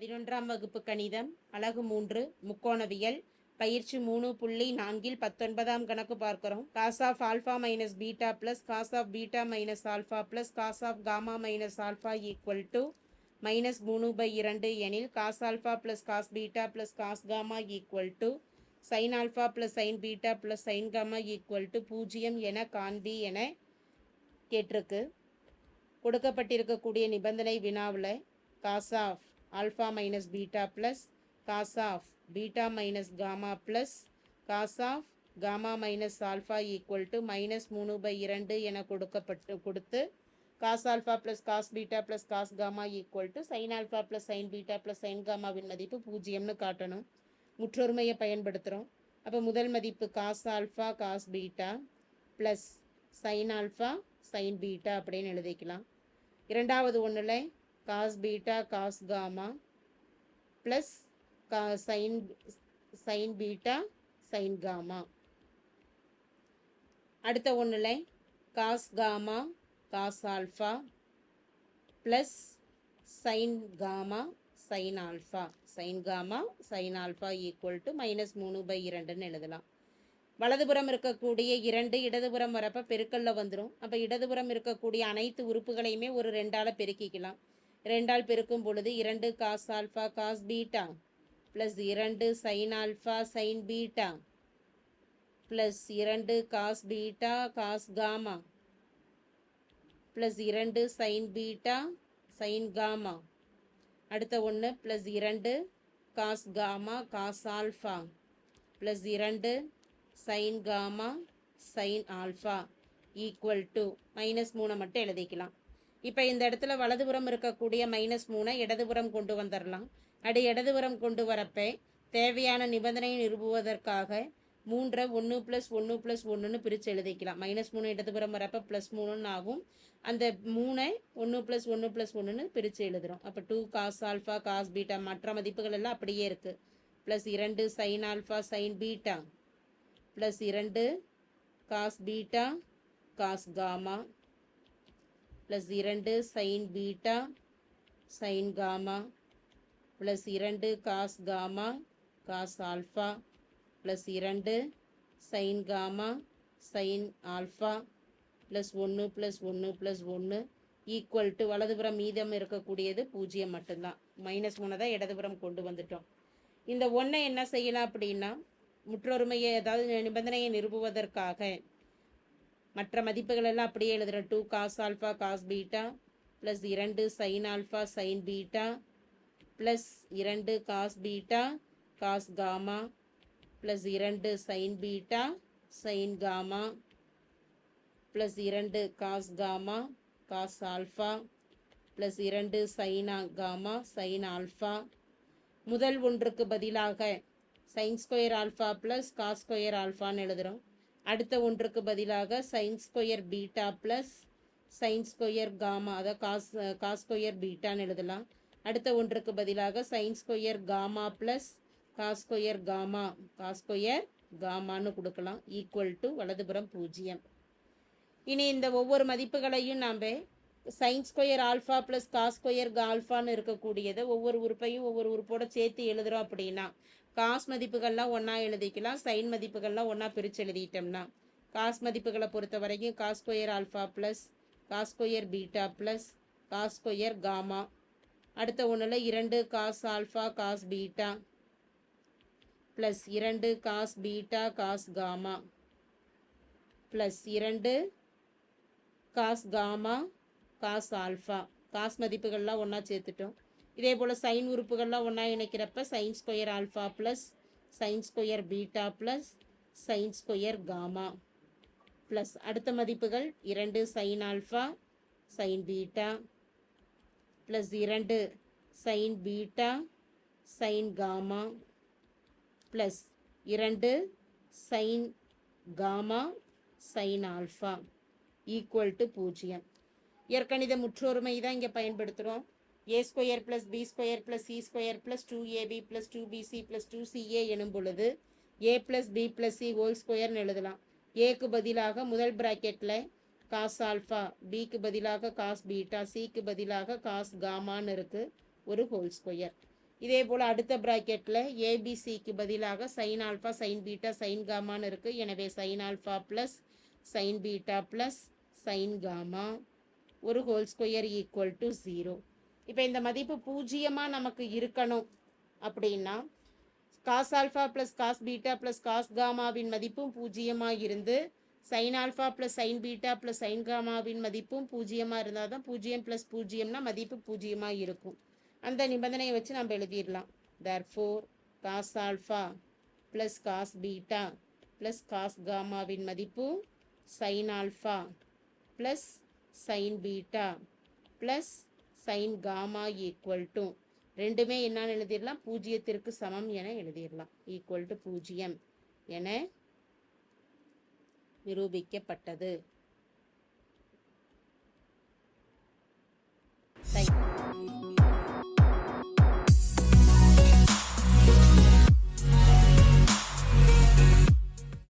பதினொன்றாம் வகுப்பு கணிதம் அலகு மூன்று முக்கோணவியல் பயிற்சி மூணு புள்ளி நான்கில் பத்தொன்பதாம் கணக்கு பார்க்கிறோம். Cos of alpha minus beta plus cos of beta minus alpha plus cos of gamma minus alpha equal to minus மூணு பை இரண்டு எனில் cos alpha plus cos beta plus cos gamma equal to sine alpha plus sine beta plus sine gamma equal to பூஜ்ஜியம் என காண்பி என கேட்டிருக்கு. கொடுக்கப்பட்டிருக்கக்கூடிய நிபந்தனை வினாவில் cos of alpha minus beta plus cos of beta minus gamma plus cos of gamma minus alpha equal to minus மூணு by இரண்டு என கொடுக்கப்பட்டு கொடுத்து cos alpha plus cos beta plus cos gamma equal to sine alpha plus sine beta plus sine காமாவின் மதிப்பு பூஜ்ஜியம்னு காட்டணும். முற்றொருமையை பயன்படுத்துகிறோம் அப்போ முதல் மதிப்பு cos alpha cos beta plus sine alpha sine beta அப்படின்னு எழுதிக்கலாம். இரண்டாவது ஒன்றில் cos beta cos gamma plus கா sine sine beta sine gamma. அடுத்த ஒன்றில் cos gamma cos alpha plus sine gamma sine alpha. Sine gamma sine alpha equal to minus மூணு by இரண்டுன்னு எழுதலாம். வலதுபுறம் இருக்கக்கூடிய இரண்டு இடதுபுறம் வரப்போ பெருக்கல்ல வந்துடும் அப்போ இடதுபுறம் இருக்கக்கூடிய அனைத்து உறுப்புகளையுமே ஒரு ரெண்டால் பெருக்கிக்கலாம். ரெண்டால் பெருக்கும் பொழுது இரண்டு cos alpha cos beta plus இரண்டு sine alpha sine beta plus இரண்டு cos beta cos gamma plus இரண்டு சைன் பீட்டா சைன் காமா அடுத்த ஒன்று ப்ளஸ் இரண்டு cos gamma cos alpha plus இரண்டு sine gamma sine alpha equal to minus மூணை மட்டும் எழுதிக்கலாம். இப்போ இந்த இடத்துல வலதுபுறம் இருக்கக்கூடிய மைனஸ் மூணை இடதுபுறம் கொண்டு வந்துடலாம் அடி இடதுபுறம் கொண்டு வரப்ப தேவையான நிபந்தனையை நிறுவுவதற்காக மூன்றை ஒன்று ப்ளஸ் ஒன்று ப்ளஸ் ஒன்றுன்னு பிரித்து எழுதிக்கலாம். மைனஸ் மூணு இடதுபுறம் வரப்போ ப்ளஸ் மூணுன்னு ஆகும். அந்த மூணை ஒன்று ப்ளஸ் ஒன்று ப்ளஸ் ஒன்றுன்னு பிரித்து எழுதுகிறோம் அப்போ two cos alpha cos beta மற்ற மதிப்புகள் எல்லாம் அப்படியே இருக்குது ப்ளஸ் இரண்டு sine alpha sine beta plus இரண்டு cos beta cos gamma plus இரண்டு sine beta sine gamma plus இரண்டு cos gamma cos alpha plus இரண்டு sine gamma sine alpha plus ஒன்று ப்ளஸ் ஒன்று ப்ளஸ் ஒன்று ஈக்குவல் டு வலதுபுறம் மீதம் இருக்கக்கூடியது பூஜ்ஜியம் மட்டும்தான். மைனஸ் மூணை தான் இடதுபுறம் கொண்டு வந்துட்டோம். இந்த ஒன்றை என்ன செய்யலாம் அப்படின்னா முற்றொருமையை ஏதாவது நிபந்தனையை நிறுவுவதற்காக மற்ற மதிப்புகள் எல்லாம் அப்படியே எழுதுகிறேன் two cos alpha cos beta plus இரண்டு sine alpha sine beta plus இரண்டு cos beta cos gamma plus இரண்டு sine beta sine gamma plus இரண்டு cos gamma cos alpha plus இரண்டு சைனா காமா சைன் ஆல்ஃபா முதல் ஒன்றுக்கு பதிலாக sine square alpha plus cos square ஆல்ஃபான்னு எழுதுகிறோம் அடுத்த ஒன்றுக்கு பதிலாக sine square beta plus sine square gamma அதாவது காஸ் காஸ் ஸ்கொயர் பீட்டான்னு எழுதலாம். அடுத்த ஒன்றுக்கு பதிலாக sine square gamma plus cos square gamma cos square காமான்னு கொடுக்கலாம். ஈக்குவல் டு வலதுபுறம் பூஜ்ஜியம். இனி இந்த ஒவ்வொரு மதிப்புகளையும் நாம் sine square alpha plus cos square ஆல்ஃபான்னு இருக்கக்கூடியதை ஒவ்வொரு உறுப்பையும் ஒவ்வொரு உறுப்போட சேர்த்து எழுதுகிறோம் அப்படின்னா காஸ் மதிப்புகள்லாம் ஒன்றா எழுதிக்கலாம் சைன் மதிப்புகள்லாம் ஒன்றா பிரித்து எழுதிட்டோம்னா. காஸ் மதிப்புகளை பொறுத்த வரைக்கும் cos square alpha plus cos beta plus cos square gamma. அடுத்த ஒன்றில் இரண்டு cos alpha cos beta plus இரண்டு cos beta cos gamma. Plus இரண்டு cos gamma cos alpha. Cos மதிப்புகள்லாம் ஒன்றா சேர்த்துட்டோம். இதே போல் சைன் உறுப்புகள்லாம் ஒன்றா இணைக்கிறப்ப sine square alpha plus sine square beta plus sine square gamma plus அடுத்த மதிப்புகள் இரண்டு sine alpha sine beta plus இரண்டு sine beta sine gamma plus இரண்டு sine gamma sine alpha equal to பூஜ்ஜியம். இயற்கணித முற்றொருமை தான் இங்கே பயன்படுத்துகிறோம் A square plus B square plus C square plus two A B plus two B C plus two C A எனும் பொழுது A plus B plus C whole ஸ்கொயர்னு எழுதலாம். ஏக்கு பதிலாக முதல் ப்ராக்கெட்டில் காஸ் ஆல்ஃபா பிக்கு பதிலாக காஸ் பீட்டா சிக்கு பதிலாக காஸ் காமான்னு இருக்குது ஒரு ஹோல் ஸ்கொயர் இதே போல் அடுத்த ப்ராக்கெட்டில் ஏபிசிக்கு பதிலாக sine alpha sine beta sine காமான்னு இருக்குது எனவே sine alpha plus sine beta plus sine gamma ஒரு whole square equal to zero இப்போ இந்த மதிப்பு பூஜ்ஜியமாக நமக்கு இருக்கணும் அப்படின்னா cos alpha plus cos beta plus cos காமாவின் மதிப்பும் பூஜ்ஜியமாக இருந்து sine alpha plus sine beta plus sine காமாவின் மதிப்பும் பூஜ்ஜியமாக இருந்தால் தான் பூஜ்ஜியம் ப்ளஸ் பூஜ்ஜியம்னா மதிப்பு பூஜ்ஜியமாக இருக்கும். அந்த நிபந்தனையை வச்சு நம்ம எழுதிடலாம். Therefore cos alpha plus cos beta plus cos காமாவின் மதிப்பு sine alpha plus sine beta plus sine gamma equal to ரெண்டுமே என்னன்னு எழுதிடலாம். பூஜ்ஜியத்திற்கு சமம் என எழுதிடலாம். ஈக்குவல் டு பூஜ்ஜியம் என நிரூபிக்கப்பட்டது.